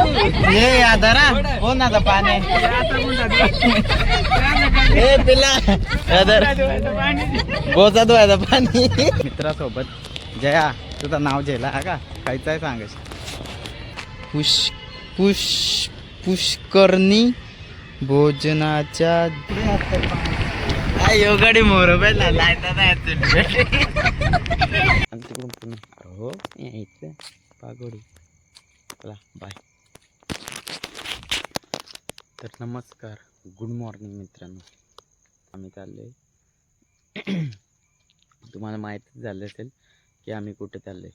ये यादरा कोण आता पाणी ए पिला यादर गोचा धुवायचा पाणी मित्रासोबत जया तुझं नाव झेला हा का काहीच आहे सांग पुष पुष पुष्करणी भोजनाच्या यो गाडी मोर बेला लायता नाही तिकडून पुन्हा हो पागोडी चला बाय तर नमस्कार. गुड मॉर्निंग मित्रांनो. आम्ही चाललोय. तुम्हाला माहीतच झालं असेल की आम्ही कुठे चाललोय.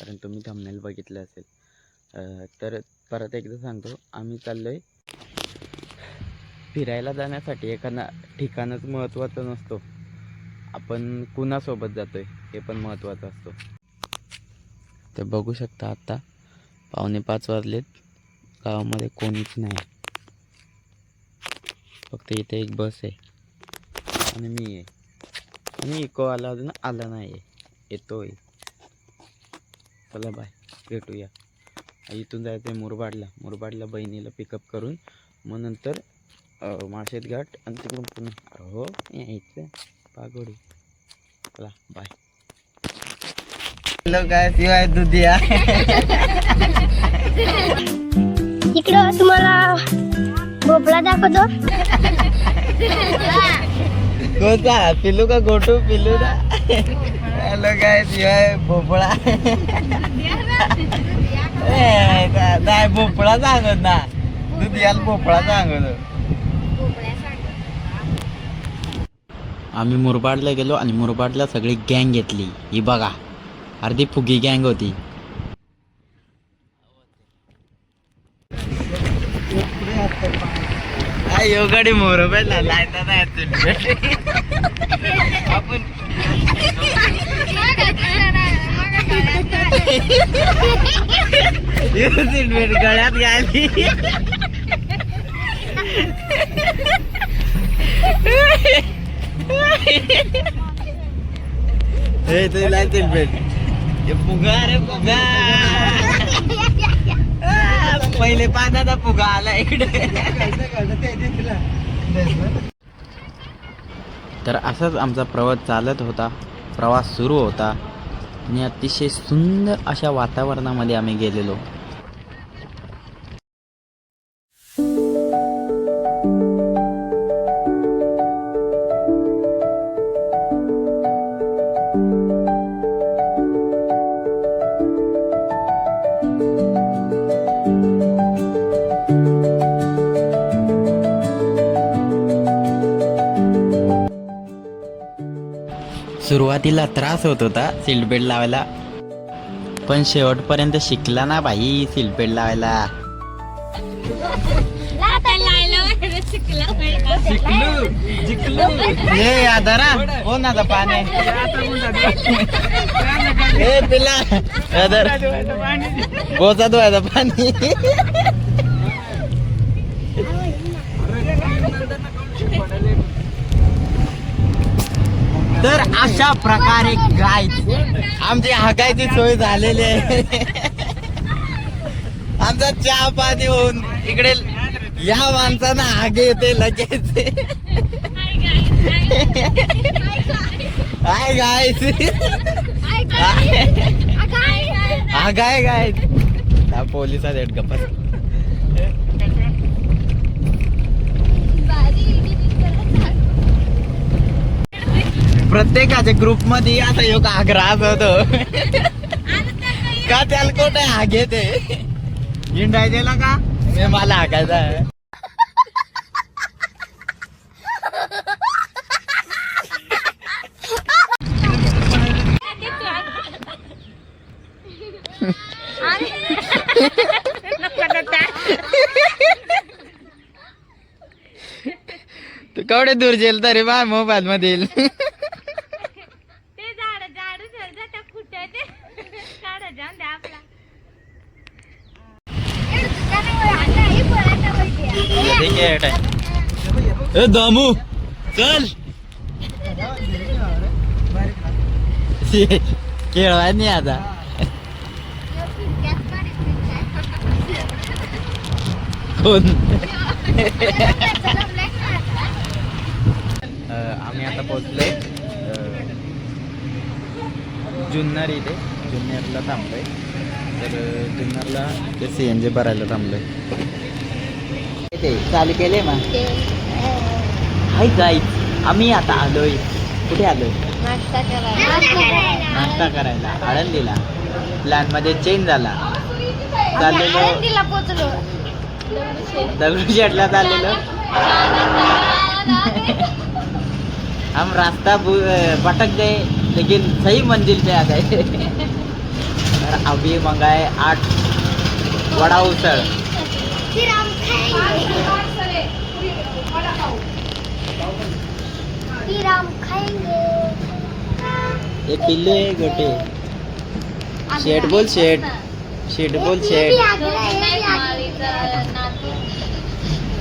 कारण तुम्ही थंबनेल बघितलं असेल. तर परत एकदा सांगतो. आम्ही चाललो आहे फिरायला जाण्यासाठी एखादा ठिकाणच महत्त्वाचं नसतो. आपण कुणासोबत जातो आहे हे पण महत्त्वाचं असतो. तर बघू शकता आत्ता पावणे पाच वाजलेत. गावामध्ये कोणीच नाही. फक्त इथे एक बस आहे. आणि मी आहे. आणि इको आला अजून आला नाही आहे येतोय. चला बाय भेटूया. इथून जायचं आहे मुरबाडला. मुरबाडला बहिणीला पिकअप करून. मग नंतर अं, माळशेत घाट आणि तिकडून पुन्हा हो यायचं पागोडी. चला बाय हॅलो काय शिवाय दुधिया. इकडं तुम्हाला भोपळा दाखवतो. कोणता? पिलू का गोटू? पिलू ना? हॅलो काय शिवाय भोपळा. ए, नाही भोपळा सांगत ना. दियाल भोपळा सांगत. आम्ही मुरबाडला गेलो आणि मुरबाडला सगळी गँग घेतली. ही बघा. अर्धी फुगी गँग होती. यो गाडी मोर पहिला लायता नाही आपण सिलमेट गळ्यात घाली. हे तुला सिलमेट हे फुगा रे फुगा पहिले पाण्याचा फुगा आला इकडे. तर असाच आमचा प्रवास चालत होता. प्रवास सुरू होता. आणि अतिशय सुंदर अशा वातावरणामध्ये आम्ही गेलेलो. सुरुवातीला त्रास होत होता सीट बेल्ट लावायला. पण शेवटपर्यंत शिकला ना भाई सीट बेल्ट लावायला ये यादरा हो ना पाणी ए पिला गोचा धुवायचा पाणी. तर अशा प्रकारे गाय आमची हाकायची सोय झालेली आहे. आमचा चहा पाणी होऊन इकडे या माणसानं हागे येते लगेच. हाय गाय हा गाय गाय पोलिसात गप्पा. प्रत्येकाच्या ग्रुपमध्ये आता एक आग्रह होतो का त्याला कोण हागे ते हिंडायला का? मी मला हाकायचा आहे. तू केवढे दूर जेल तरी बा मोबाईल मधील ते झाड झाड सर जाता कुठे ते काढा जाऊन द्या आपला ए दामू. चल. खेळवाय नाही आता. अं, आम्ही आता पोचलोय जुन्नर इथे. जुन्नरला थांबलोय. तर जुन्नरला ते सी एन जी भरायला थांबलोय. ते चालू केले मग? हाय गाईज आम्ही आता आलोय. कुठे आलोय? नाश्ता करायला. आळंदीला. प्लॅनमध्ये चेंज झाला. चाललेलो. दगडूशेठला चाललेलो. हम रास्ता भटक गए लेकिन सही मंजिल पे आ गए. और अभी मंगाए आठ वडा उसळ. फिर हम खाएंगे। ये पिल्ले गोटे। शेट बोल शेट शेट बोल शेट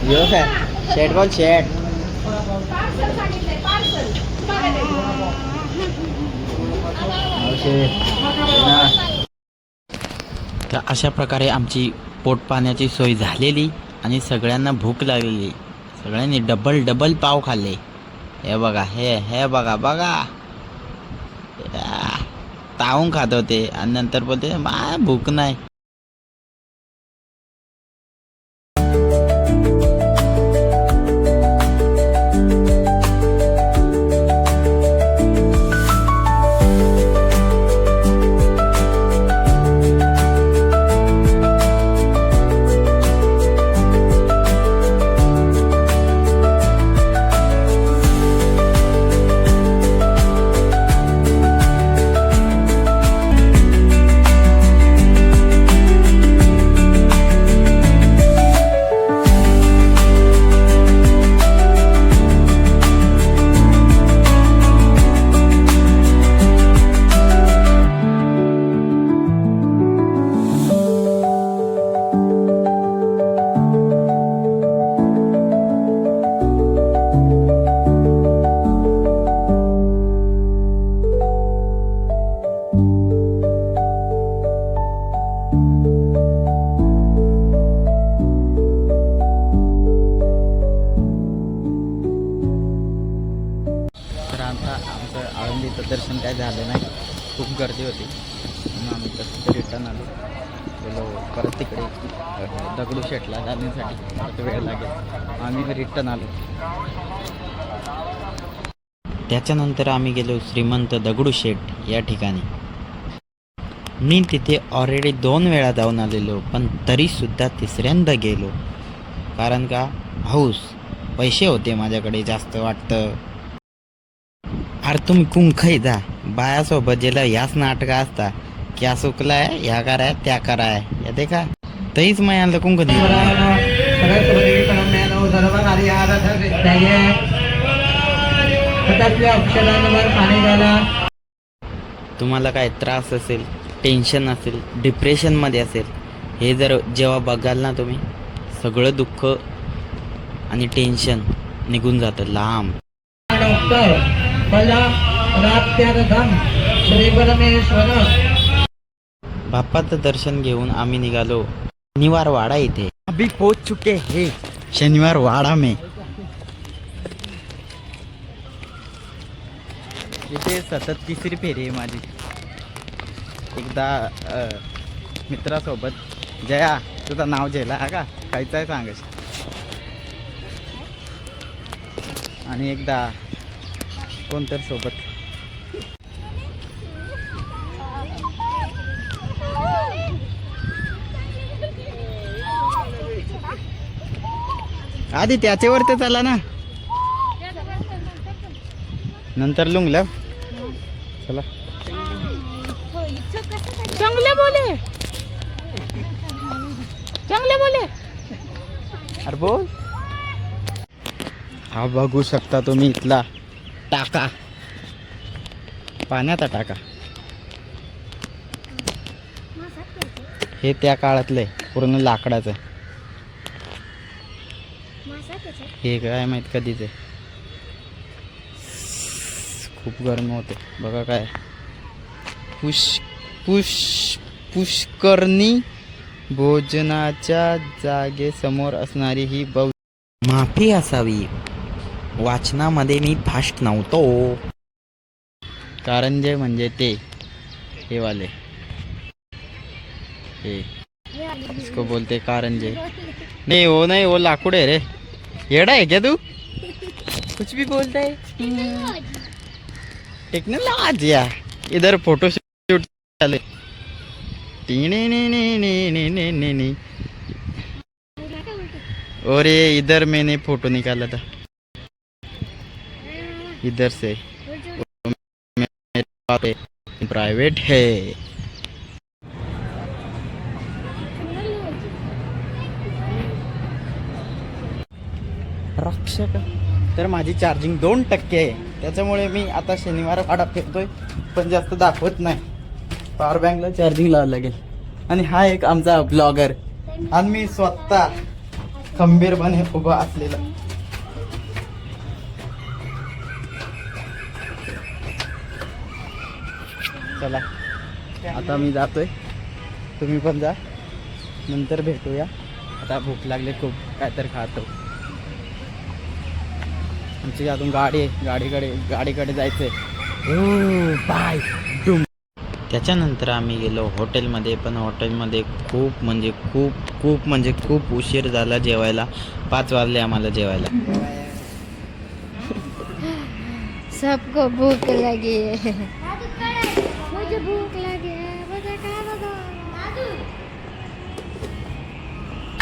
ये काय शेट बोल शेट तर अशा प्रकारे आमची पोटपाण्याची सोय झालेली आणि सगळ्यांना भूक लागलेली. सगळ्यांनी डबल डबल पाव खाल्ले. हे बघा हे हे बघा बघा. या, तावून खात होते आणि नंतर बोलते मा भूक नाही. आता आळंदीचं दर्शन काय झालं नाही. खूप गर्दी होती. म्हणून आम्ही तसं रिटर्न आलो. गेलो परत तिकडे दगडूशेठला जाण्यासाठी परत वेळ लागेल. आम्ही रिटर्न आलो. त्याच्यानंतर आम्ही गेलो श्रीमंत दगडूशेठ या ठिकाणी. मी तिथे ऑलरेडी दोन वेळा जाऊन आलेलो पण तरीसुद्धा तिसऱ्यांदा गेलो. कारण का? हौस. पैसे होते माझ्याकडे जास्त वाटतं. अरे तुम्ही कुंखई जा बायासोबत गेलं ह्याच नाटक असता क्या सुकलाय ह्या कराय त्या कराय. येते का तरीच मग कुंक तुम्हाला काय त्रास असेल टेन्शन असेल डिप्रेशनमध्ये असेल हे जर जेव्हा बघाल ना तुम्ही सगळं दुःख आणि टेन्शन निघून जातं लांब. डॉक्टर बाप्पाचं दर्शन घेऊन आम्ही निघालो. शनिवार वाडा इथे. अभी पोच चुके हे. शनिवार वाडा में. इथे सतत तिसरी फेरी आहे माझी. एकदा अ, मित्रासोबत. जया तुझं नाव झेला हा का? काहीच आहे सांगायचं आणि एकदा कोणतर सोबत? आधी त्याच्यावर तर चला ना. नंतर लुंगलं चला. चांगले बोले चांगले बोले अरे बोल. हा बघू शकता तुम्ही इथला. टाका. पाण्याचा टाका. हे त्या काळातले पूर्ण लाकडाचं हे काय माहीत कधीच आहे. खूप गरम होते. बघा काय. पुष पुष पुष्करणी भोजनाच्या जागेसमोर असणारी ही बौ माफी असावी. वाचनामध्ये मी फास्ट नव्हतो. कारंजे म्हणजे ते हे वाले. हे. इसको बोलते कारंजे नहीं नाही हो नहीं वो हो, आहे रे. येड़ा आहे क्या तू? कुछ भी बोलता है. टेक्नोलॉजी या. इधर फोटो शूट झाले और ये इधर मैंने फोटो निकाला था. इधर से। प्राइवेट है। रक्षक। तर माझी चार्जिंग दोन टक्के आहे. त्याच्यामुळे मी आता शनिवार वाडा फिरतोय पण जास्त दाखवत नाही. पॉवर बँकला चार्जिंग लावावं लागेल. आणि हा एक आमचा ब्लॉगर आणि मी स्वतः खंबीरपणे उभा असलेला. चला. आता मी जातोय. तुम्ही पण जा. नंतर भेटूया. आता भूक लागली खूप. काय तर खातो. आमची अजून गाडी आहे. गाडीकडे गाडीकडे जायचंय. बाय. डुम. त्याच्यानंतर आम्ही गेलो हॉटेलमध्ये. पण हॉटेलमध्ये खूप म्हणजे खूप खूप म्हणजे खूप उशीर झाला जेवायला. पाच वाजले आम्हाला जेवायला. सबको भूक लगी है मुझे भूक लगी है मुझे खाना दो।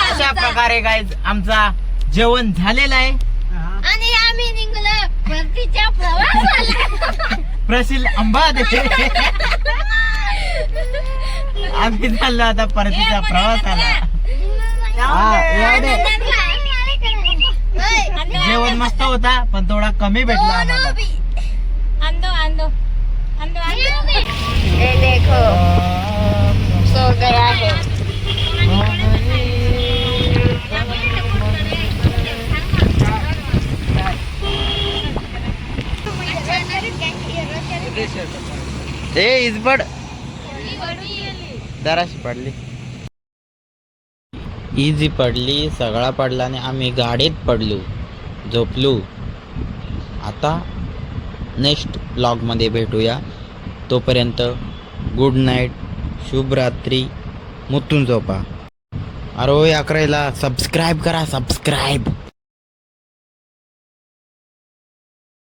अशा प्रकारे काय आमचा जेवण झालेलं आहे. आणि आम्ही निघलो परतीच्या प्रवासाला. प्रसिल आंबा दे आम्ही चाललो आता परतीचा प्रवासाला. हा. जेवण मस्त होता पण थोडा कमी भेटला ये देखो। सो गया है ए इजबड जराशी पडली इजी पडली सगळा पडला आणि आम्ही गाडीत पडलो झोपलो. आता नेक्स्ट ब्लॉगमध्ये भेटूया. तोपर्यंत गुड नाईट शुभरात्री मुतून झोपा. अरे अकराला अकरायला सबस्क्राईब करा सबस्क्राईब